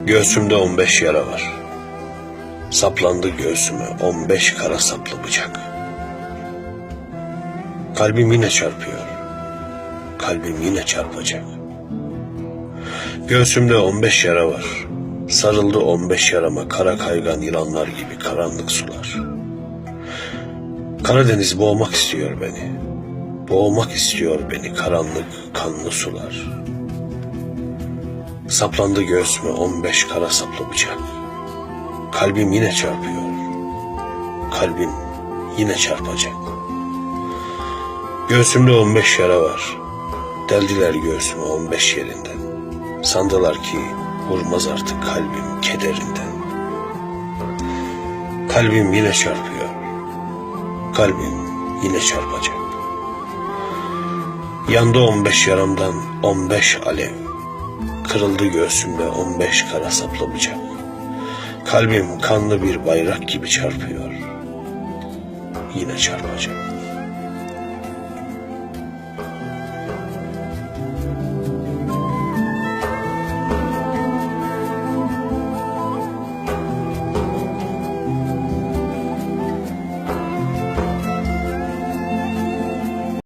Göğsümde on beş yara var. Saplandı göğsüme on beş kara saplı bıçak. Kalbim yine çarpıyor. Kalbim yine çarpacak. Göğsümde on beş yara var. Sarıldı on beş yarama kara kaygan yılanlar gibi karanlık sular. Karadeniz boğmak istiyor beni. Boğmak istiyor beni karanlık kanlı sular. Saplandı göğsüme on beş kara saplı bıçak. Kalbim yine çarpıyor. Kalbim yine çarpacak. Göğsümde on beş yara var. Deldiler göğsüme on beş yerinden. Sandılar ki vurmaz artık kalbim kederinden. Kalbim yine çarpıyor. Kalbim yine çarpacak. Yandı on beş yaramdan on beş alev. Kırıldı göğsümde on beş kara saplı bıçak. Kalbim kanlı bir bayrak gibi çarpıyor. Yine çarpacak.